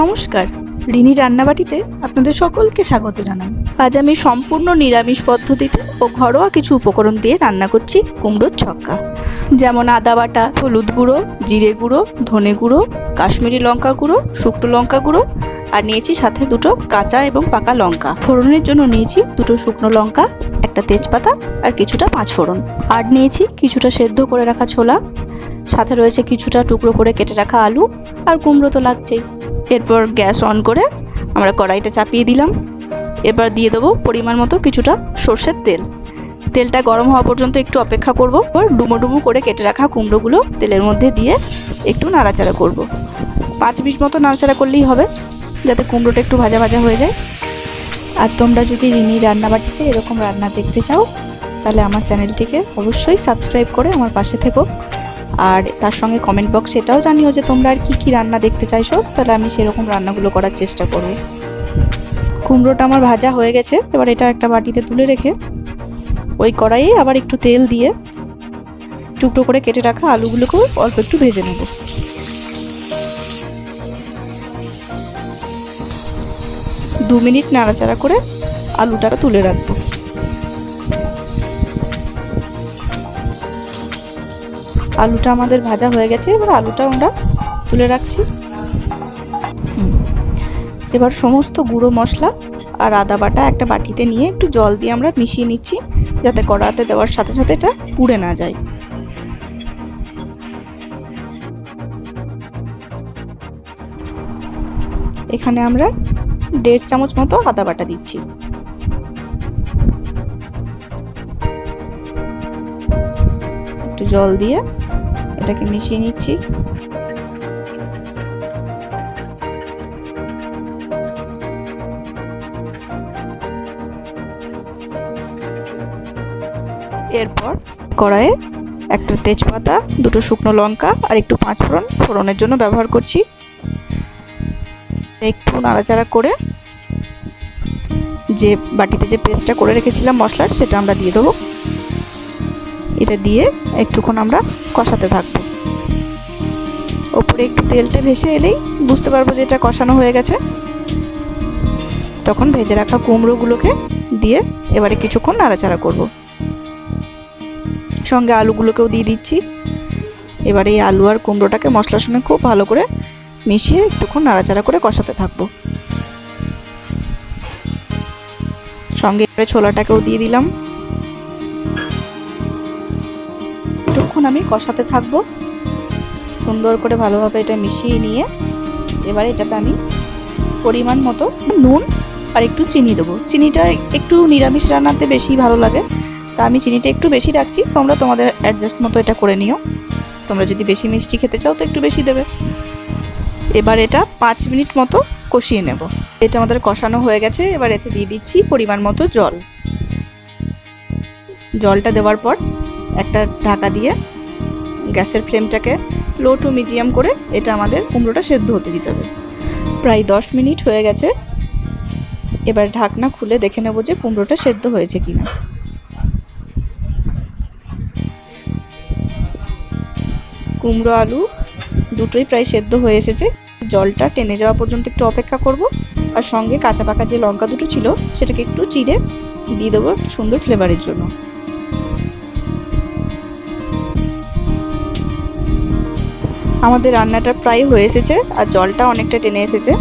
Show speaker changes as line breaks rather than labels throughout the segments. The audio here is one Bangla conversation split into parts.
নমস্কার, রিনি রান্নাবাটিতে আপনাদের সকলকে স্বাগত জানাই। আজ আমি সম্পূর্ণ নিরামিষ পদ্ধতিতে ও ঘরোয়া কিছু উপকরণ দিয়ে রান্না করছি কুমড়োর ছক্কা। যেমন আদা বাটা, হলুদ গুঁড়ো, জিরে গুঁড়ো, ধনে গুঁড়ো, কাশ্মীরি লঙ্কা গুঁড়ো, শুকনো লঙ্কা গুঁড়ো, আর নিয়েছি সাথে দুটো কাঁচা এবং পাকা লঙ্কা। ফোড়নের জন্য নিয়েছি দুটো শুকনো লঙ্কা, একটা তেজপাতা আর কিছুটা পাঁচ ফোড়ন। আর নিয়েছি কিছুটা সেদ্ধ করে রাখা ছোলা। সাথে রয়েছে কিছুটা টুকরো করে কেটে রাখা আলু, আর কুমড়ো তো লাগছেই। এরপর গ্যাস অন করে আমরা কড়াইটা চাপিয়ে দিলাম। এবার দিয়ে দেবো পরিমাণ মতো কিছুটা সর্ষের তেল। তেলটা গরম হওয়া পর্যন্ত একটু অপেক্ষা করব। এবার ডুমো ডুমো করে কেটে রাখা কুমড়োগুলো তেলের মধ্যে দিয়ে একটু নাড়াচাড়া করব। পাঁচ মিনিট মতো নাড়াচাড়া করলেই হবে, যাতে কুমড়োটা একটু ভাজা ভাজা হয়ে যায়। আর তোমরা যদি রিনি রান্নাবাটিতে এরকম রান্না দেখতে চাও, তাহলে আমার চ্যানেলটিকে অবশ্যই সাবস্ক্রাইব করে আমার পাশে থেকো। আর তার সঙ্গে কমেন্ট বক্সে এটাও জানিও যে তোমরা আর কি কি রান্না দেখতে চাইছো, তাহলে আমি সেরকম রান্নাগুলো করার চেষ্টা করব। কুমড়োটা আমার ভাজা হয়ে গেছে, এবার এটা একটা বাটিতে তুলে রেখে ওই কড়াইয়ে আবার একটু তেল দিয়ে টুকরো করে কেটে রাখা আলুগুলোকেও অল্প একটু ভেজে নেব। দু মিনিট নাড়াচাড়া করে আলুটাকে তুলে রাখব। আলুটা আমাদের ভাজা হয়ে গেছে, এবার আলুটা আমরা তুলে রাখছি। এবার সমস্ত গুঁড়ো মশলা আর আদা বাটা একটা বাটিতে নিয়ে একটু জল দিয়ে আমরা মিশিয়ে নিচ্ছি, যাতে কড়াতে দেওয়ার সাথে সাথে এটা পুড়ে না যায়। এখানে আমরা দেড় চামচ মতো আদা বাটা দিচ্ছি। একটু জল দিয়ে এটাকে মিশিয়ে নিচ্ছি। এরপর কড়াইয়ে একটা তেজপাতা, দুটো শুকনো লঙ্কা আর একটু পাঁচ ফোড়ন ফোড়নের জন্য ব্যবহার করছি। একটু নাড়াচাড়া করে যে বাটিতে যে পেস্টটা করে রেখেছিলাম মশলার, সেটা আমরা দিয়ে দেবো। এটা দিয়ে একটুক্ষণ আমরা কষাতে থাকব। ওপরে একটু তেলটা ভেসে এলেই বুঝতে পারব যে এটা কষানো হয়ে গেছে। তখন ভেজে রাখা কুমড়োগুলোকে দিয়ে এবারে কিছুক্ষণ নাড়াচাড়া করব। সঙ্গে আলুগুলোকেও দিয়ে দিচ্ছি। এবারে এই আলু আর কুমড়োটাকে মশলার সঙ্গে খুব ভালো করে মিশিয়ে একটুক্ষণ নাড়াচাড়া করে কষাতে থাকব। সঙ্গে এবারে ছোলাটাকেও দিয়ে দিলাম। কিছুক্ষণ আমি কষাতে থাকব। সুন্দর করে ভালোভাবে এটা মিশিয়ে নিয়ে এবারে এটাতে আমি পরিমাণ মতো নুন আর একটু চিনি দেবো। চিনিটা একটু নিরামিষ রান্নাতে বেশি ভালো লাগে। তা আমি চিনিটা একটু বেশি রাখছি। তোমরা তোমাদের অ্যাডজাস্ট মতো এটা করে নিও। তোমরা যদি বেশি মিষ্টি খেতে চাও তো একটু বেশি দেবে। এবার এটা পাঁচ মিনিট মতো কষিয়ে নেব। এটা আমাদের কষানো হয়ে গেছে। এবার এতে দিয়ে দিচ্ছি পরিমাণ মতো জল। জলটা দেওয়ার পর একটা ঢাকা দিয়ে গ্যাসের ফ্লেমটাকে লো টু মিডিয়াম করে এটা আমাদের কুমড়োটা সেদ্ধ হতে দিতে হবে। প্রায় দশ মিনিট হয়ে গেছে। এবার ঢাকনা খুলে দেখে নেব যে কুমড়োটা সেদ্ধ হয়েছে কিনা। কুমড়ো আলু দুটোই প্রায় সেদ্ধ হয়ে এসেছে। জলটা টেনে যাওয়া পর্যন্ত একটু অপেক্ষা করব আর সঙ্গে কাঁচা পাকা যে লঙ্কা দুটো ছিল সেটাকে একটু চিড়ে দিয়ে দেবো সুন্দর ফ্লেভারের জন্য। আমাদের রান্নাটা প্রায় হয়ে এসেছে আর জলটা অনেকটা টেনে এসেছে।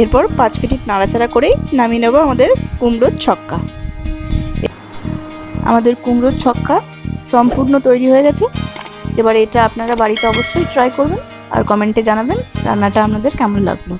এরপর পাঁচ মিনিট নাড়াচাড়া করেই নামিয়ে নেব আমাদের কুমড়োর ছক্কা। আমাদের কুমড়োর ছক্কা সম্পূর্ণ তৈরি হয়ে গেছে। এবার এটা আপনারা বাড়িতে অবশ্যই ট্রাই করবেন আর কমেন্টে জানাবেন রান্নাটা আপনাদের কেমন লাগল।